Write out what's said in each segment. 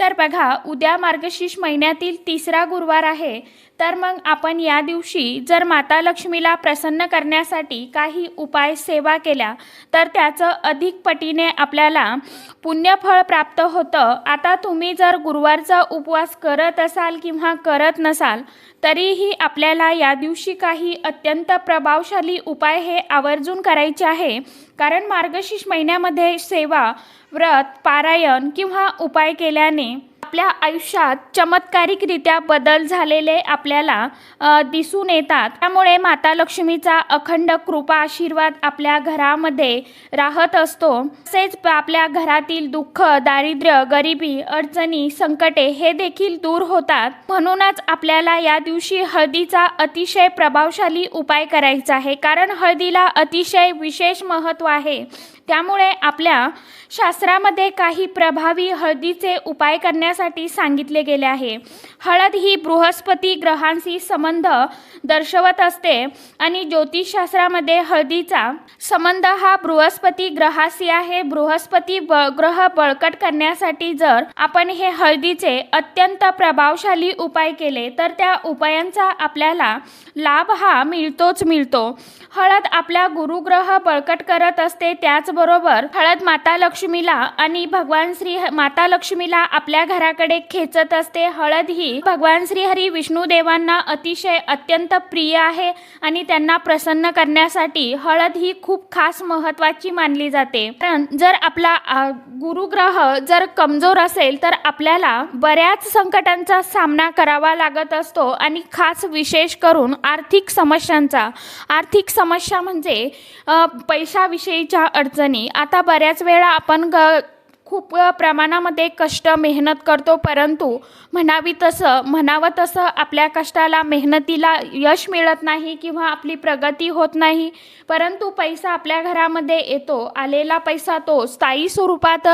तर बघा उद्या मार्गशीर्ष महिन्यातील तिसरा गुरुवार आहे. तर मग आपण या दिवशी जर माता लक्ष्मीला प्रसन्न करण्यासाठी काही उपाय सेवा केल्या तर त्याचं अधिक पटीने आपल्याला पुण्यफळ प्राप्त होतं. आता तुम्ही जर गुरुवारचा उपवास करत असाल किंवा करत नसाल तरीही आपल्याला या दिवशी काही अत्यंत प्रभावशाली उपाय हे आवर्जून करायचे आहे. कारण मार्गशीर्ष महिन्यामध्ये सेवा व्रत पारायण किंवा उपाय केल्याने आपल्या आयुष्यात चमत्कारिकरित्या बदल झालेले आपल्याला दिसून येतात. त्यामुळे माता लक्ष्मीचा अखंड कृपा आशीर्वाद आपल्या घरामध्ये राहत असतो. तसेच आपल्या घरातील दुःख दारिद्र्य गरिबी अडचणी संकटे हे देखील दूर होतात. म्हणूनच आपल्याला या दिवशी हळदीचा अतिशय प्रभावशाली उपाय करायचा आहे. कारण हळदीला अतिशय विशेष महत्त्व आहे. त्यामुळे आपल्या शास्त्रामध्ये काही प्रभावी हळदीचे उपाय करण्यासाठी सांगितले गेले आहे. हळद ही बृहस्पती ग्रहांशी संबंध दर्शवत असते आणि ज्योतिषशास्त्रामध्ये हळदीचा संबंध हा बृहस्पती ग्रहाशी आहे. बृहस्पती बळ ग्रह बळकट करण्यासाठी जर आपण हे हळदीचे अत्यंत प्रभावशाली उपाय केले तर त्या उपायांचा आपल्याला लाभ हा मिळतोच मिळतो. हळद आपला गुरुग्रह बळकट करत असते त्याचबरोबर हळद माता लक्ष्मीला आणि भगवान श्री माता लक्ष्मीला आपल्या घराकडे खेचत असते. हळद ही भगवान श्री हरी विष्णू देवांना अतिशय अत्यंत प्रिय आहे आणि त्यांना प्रसन्न करण्यासाठी हळद ही खूप खास महत्वाची मानली जाते. कारण जर आपला गुरुग्रह जर कमजोर असेल तर आपल्याला बऱ्याच संकटांचा सामना करावा लागत असतो आणि खास विशेष करून आर्थिक समस्यांचा. आर्थिक समस्या म्हणजे पैशाविषयीच्या अडचणी. आता बऱ्याच वेळा आपण ग खूप प्रमाणामध्ये कष्ट मेहनत करतो परंतु म्हणावी तसं म्हणावं तसं आपल्या कष्टाला मेहनतीला यश मिळत नाही किंवा आपली प्रगती होत नाही. परंतु पैसा आपल्या घरामध्ये येतो आलेला पैसा तो स्थायी स्वरूपात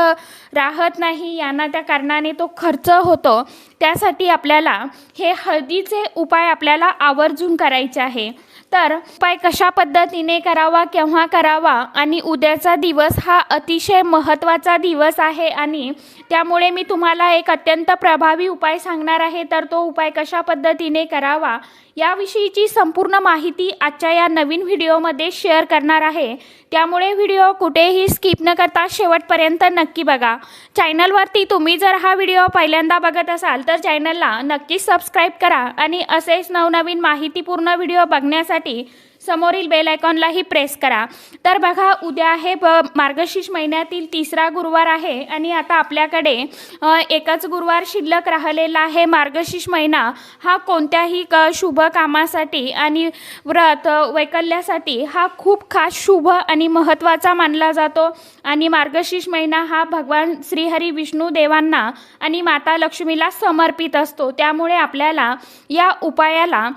राहत नाही. यांना त्या कारणाने तो खर्च होतो. त्यासाठी आपल्याला हे हळदीचे उपाय आपल्याला आवर्जून करायचे आहे. तर उपाय कशा पद्धतीने करावा केव्हा करावा आणि उद्याचा दिवस हा अतिशय महत्त्वाचा दिवस आहे आणि त्यामुळे मी तुम्हाला एक अत्यंत प्रभावी उपाय सांगणार आहे. तर तो उपाय कशा पद्धतीने करावा याविषयीची संपूर्ण माहिती आजच्या या नवीन व्हिडिओमध्ये शेअर करणार आहे. त्यामुळे व्हिडिओ कुठेही स्किप न करता शेवटपर्यंत नक्की बघा. चॅनलवरती तुम्ही जर हा व्हिडिओ पहिल्यांदा बघत असाल तर चॅनलला नक्की सबस्क्राईब करा आणि असेच नवनवीन माहितीपूर्ण व्हिडिओ बघण्यासाठी समोरील बेल आयकॉनलाही प्रेस करा. तर बघा उद्या आहे ब मार्गशीर्ष महिन्यातील तिसरा गुरुवार आहे आणि आता आपल्याकडे एकच गुरुवार शिल्लक राहिलेला आहे. मार्गशीर्ष महिना हा कोणत्याही क शुभ कामासाठी आणि व्रत वैकल्यासाठी हा खूप खास शुभ आणि महत्त्वाचा मानला जातो. आणि मार्गशीर्ष महिना हा भगवान श्रीहरी विष्णू देवांना आणि माता लक्ष्मीला समर्पित असतो. त्यामुळे आपल्याला या उपायाला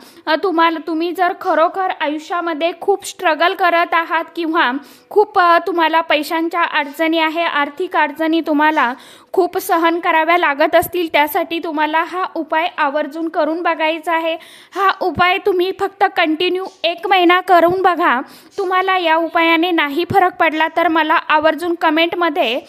तुम्हाला तुम्ही जर खरोखर आयुष्यामध्ये खूप स्ट्रगल करत आहात किंवा खूप तुम्हाला पैशांच्या अडचणी आहे आर्थिक अडचणी तुम्हाला खूप सहन कराव्या लागत असतील त्यासाठी तुम्हाला हा उपाय आवर्जून करून बघायचा आहे. हा उपाय तुम्ही फक्त कंटिन्यू एक महिना करून बघा. तुम्हाला या उपायाने नाही फरक पडला तर मला आवर्जून कमेंटमध्ये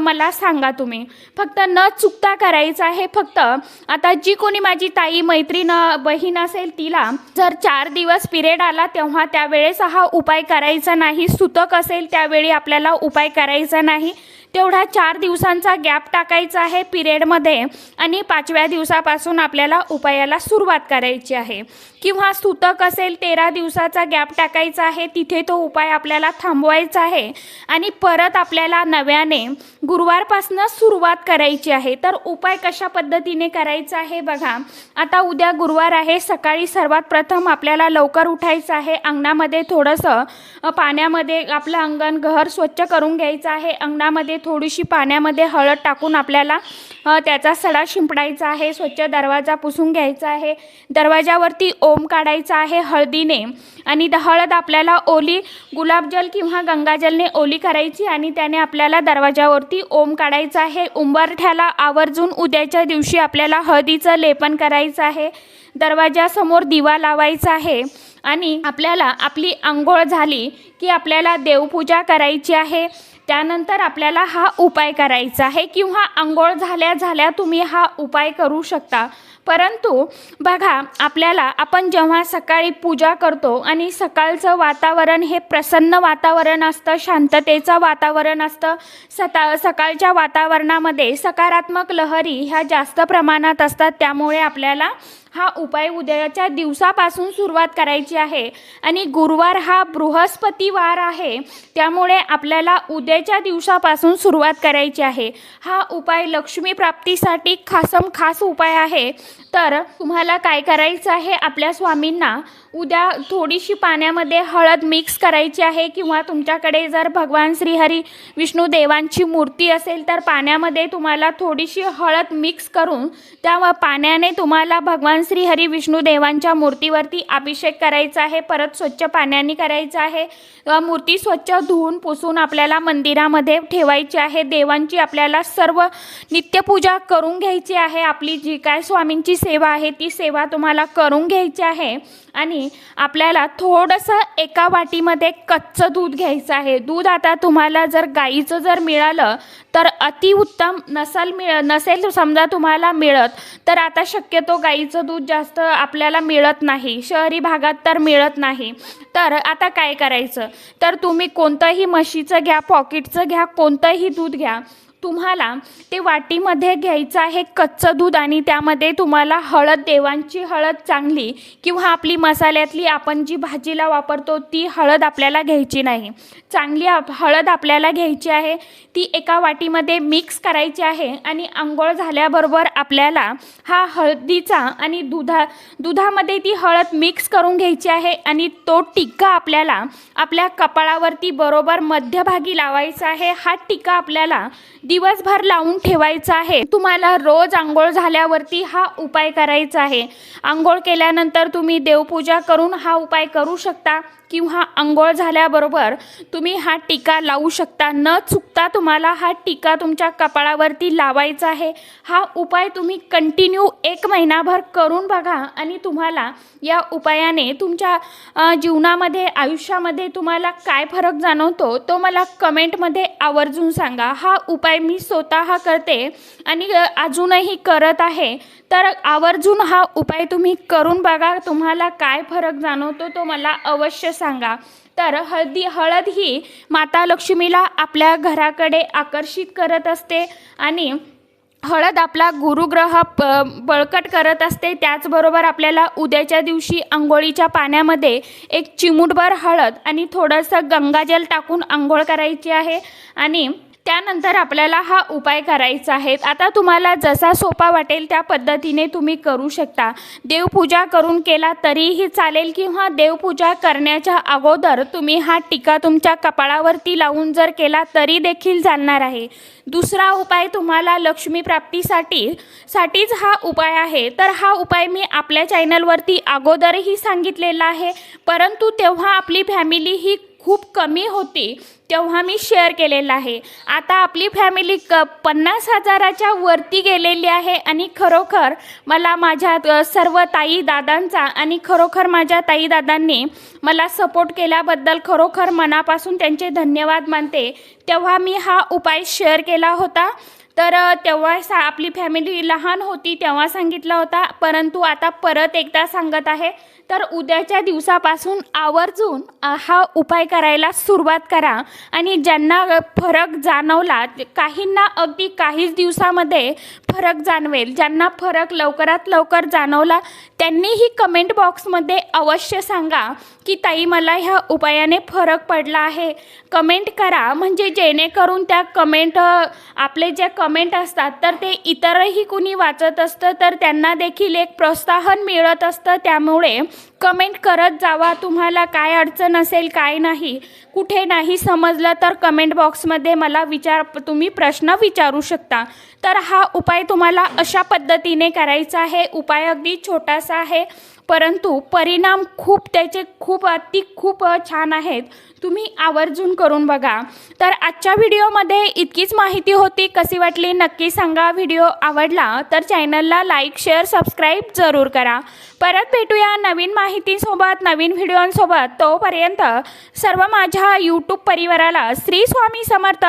मला सांगा तुम्ही. फक्त न चुकता करायचं आहे फक्त आता जी कोणी माझी ताई मैत्रीण बहीण असेल तिला जर चार दिवस पिरियड आला तेव्हा त्यावेळेस हा उपाय करायचा नाही. सुतक असेल त्यावेळी आपल्याला उपाय करायचा नाही. तेवढा चार दिवसांचा गॅप टाकायचा आहे पिरियडमध्ये आणि पाचव्या दिवसापासून आपल्याला उपायाला सुरुवात करायची आहे. किंवा सुतक असेल तेरा दिवसाचा गॅप टाकायचा आहे तिथे तो उपाय आपल्याला थांबवायचा आहे. आणि परत आपल्याला नव्याने गुरुवारपासून सुरुवात करायची आहे. तर उपाय कशा पद्धतीने करायचा आहे बघा. आता उद्या गुरुवार आहे सकाळी सर्वात प्रथम आपल्याला लवकर उठायचं आहे. अंगणामध्ये थोडंसं पाण्यामध्ये आपलं अंगण घर स्वच्छ करून घ्यायचं आहे. अंगणामध्ये थोडीशी पाण्यामध्ये हळद टाकून आपल्याला त्याचा सडा शिंपडायचा आहे स्वच्छ दरवाजा पुसून घ्यायचा आहे. दरवाजावरती ओम काढायचा आहे हळदीने आणि द- हळद आपल्याला ओली गुलाबजल किंवा गंगाजलने ओली करायची आणि त्याने आपल्याला दरवाजावरती ओम काढायचा आहे. उंबरठ्याला आवर्जून उद्याच्या दिवशी आपल्याला हळदीचं लेपन करायचं आहे. दरवाजासमोर दिवा लावायचा आहे आणि आपल्याला आपली आंघोळ झाली की आपल्याला देवपूजा करायची आहे. त्यानंतर आपल्याला हा उपाय करायचा आहे किंवा आंघोळ झाल्या झाल्या तुम्ही हा उपाय करू शकता. परंतु बघा आपल्याला आपण जेव्हा सकाळी पूजा करतो आणि सकाळचं वातावरण हे प्रसन्न वातावरण असतं शांततेचं वातावरण असतं सता सकाळच्या वातावरणामध्ये सकारात्मक लहरी ह्या जास्त प्रमाणात असतात त्यामुळे आपल्याला हा उपाय उद्याच्या दिवसापासून सुरुवात करायची आहे. आणि गुरुवार हा बृहस्पतिवार आहे. त्यामुळे आपल्याला उद्याच्या दिवसापासून सुरुवात करायची आहे. हा उपाय लक्ष्मी प्राप्तीसाठी खासम खास उपाय आहे. तर तुम्हाला काय करायचं आहे आपल्या स्वामींना? उद्या थोडीशी पाण्यामध्ये हळद मिक्स करायची आहे किंवा तुमच्याकडे जर भगवान श्रीहरी विष्णू देवांची मूर्ती असेल तर पाण्यामध्ये तुम्हाला थोडीशी हळद मिक्स करून त्या पाण्याने तुम्हाला भगवान श्रीहरी विष्णू देवांच्या मूर्तीवरती अभिषेक करायचा आहे परत स्वच्छ पाण्याने करायचा आहे. मूर्ती स्वच्छ धुवून पुसून आपल्याला मंदिरामध्ये ठेवायची आहे. देवांची आपल्याला सर्व नित्यपूजा करून घ्यायची आहे. आपली जी काय स्वामींची सेवा आहे ती सेवा तुम्हाला करून घ्यायची आहे. आणि आपल्याला थोडंसं एका वाटीमध्ये कच्चं दूध घ्यायचं आहे. दूध आता तुम्हाला जर गाईचं जर मिळालं तर अतिउत्तम नसल मिळ नसेल समजा तुम्हाला मिळत तर आता शक्यतो गाईचं दूध दूध जास्त आपल्याला मिळत नाही शहरी भागात तर मिळत नाही. तर आता काय करायचं? तर तुम्ही कोणतंही म्हशीचं घ्या पॉकेटचं घ्या कोणतंही दूध घ्या. तुम्हाला ते वाटीमध्ये घ्यायचं आहे कच्चं दूध आणि त्यामध्ये तुम्हाला हळद देवांची हळद चांगली किंवा आपली मसाल्यातली आपण जी भाजीला वापरतो ती हळद आपल्याला घ्यायची नाही. चांगली आप- हळद आपल्याला घ्यायची आहे ती एका वाटीमध्ये मिक्स करायची आहे आणि आंघोळ झाल्याबरोबर आपल्याला हा हळदीचा आणि दुधा दुधामध्ये ती हळद मिक्स करून घ्यायची आहे आणि तो टिक्का आपल्याला आपल्या कपाळावरती बरोबर मध्यभागी लावायचा आहे. हा टिक्का आपल्याला दिवसभर लावून ठेवायचा आहे. तुम्हाला रोज आंघोळ झाल्यावरती हा उपाय करायचा आहे. आंघोळ केल्यानंतर तुम्ही देवपूजा करून हा उपाय करू शकता किंवा आंघोळ झाल्याबरोबर तुम्ही हा टीका लावू शकता. न चुकता तुम्हाला हा टीका तुमच्या कपाळावरती लावायचा आहे. हा उपाय तुम्ही कंटिन्यू एक महिनाभर करून बघा आणि तुम्हाला या उपायाने तुमच्या जीवनामध्ये आयुष्यामध्ये तुम्हाला काय फरक जाणवतो तो मला कमेंटमध्ये आवर्जून सांगा. हा उपाय मी स्वतः करते आणि अजूनही करत आहे तर आवर्जून हा उपाय तुम्ही करून बघा तुम्हाला काय फरक जाणवतो तो मला अवश्य सांगा. तर हळदी हळद ही माता लक्ष्मीला आपल्या घराकडे आकर्षित करत असते आणि हळद आपला गुरुग्रह प बळकट करत असते. त्याचबरोबर आपल्याला उद्याच्या दिवशी आंघोळीच्या पाण्यामध्ये एक चिमूटभर हळद आणि थोडंसं गंगाजल टाकून आंघोळ करायची आहे. आणि त्यानंतर आपल्याला हा उपाय करायचा आहे. आता तुम्हाला जसा सोपा वाटेल त्या पद्धतीने तुम्ही करू शकता. देवपूजा करून केला तरीही चालेल किंवा देवपूजा करण्याच्या अगोदर तुम्ही हा टीका तुमच्या कपाळावरती लावून जर केला तरी देखील चालणार आहे. दुसरा उपाय तुम्हाला लक्ष्मी प्राप्तीसाठी साठीच हा उपाय आहे. तर हा उपाय मी आपल्या चॅनलवरती अगोदरही सांगितलेला आहे. परंतु तेव्हा आपली फॅमिली ही खूप कमी होती तेव्हा मी शेअर केलेला आहे. आता आपली फॅमिली क पन्नास हजाराच्या वरती गेलेली आहे आणि खरोखर मला माझ्या सर्व ताई दादांचा आणि खरोखर माझ्या ताई दादांनी मला सपोर्ट केल्याबद्दल खरोखर मनापासून त्यांचे धन्यवाद मानते. तेव्हा मी हा उपाय शेअर केला होता. तर तेव्हा सा आपली फॅमिली लहान होती तेव्हा सांगितला होता परंतु आता परत एकदा सांगत आहे. तर उद्याच्या दिवसापासून आवर्जून हा उपाय करायला सुरुवात करा. आणि ज्यांना फरक जाणवला काहींना अगदी काहीच दिवसामध्ये फरक जाणवेल. ज्यांना फरक लवकरात लवकर जाणवला त्यांनीही कमेंट बॉक्समध्ये अवश्य सांगा की ताई मला ह्या उपायाने फरक पडला आहे. कमेंट करा म्हणजे जेणेकरून त्या कमेंट आपले जे कमेंट असतात तर ते इतरही कुणी वाचत असतं तर त्यांना देखील एक प्रोत्साहन मिळत असतं. त्यामुळे कमेंट करत जावा. तुम्हाला काय अडचण असेल काय नाही कुठे नाही समजलं तर कमेंट बॉक्समध्ये मला विचार तुम्ही प्रश्न विचारू शकता. तर हा उपाय तुम्हाला अशा पद्धतीने करायचा आहे. उपाय अगदी छोटासा आहे. परंतु परिणाम खूप त्याचे खूप अति खूप छान आहेत. तुम्ही आवर्जून करून बघा. तर आजच्या व्हिडिओमध्ये इतकीच माहिती होती. कशी वाटली नक्की सांगा. व्हिडिओ आवडला तर चॅनलला लाईक शेअर सबस्क्राईब जरूर करा. परत भेटूया नवीन माहितीसोबत नवीन व्हिडिओंसोबत. तोपर्यंत सर्व माझ्या यूट्यूब परिवाराला श्री स्वामी समर्थ.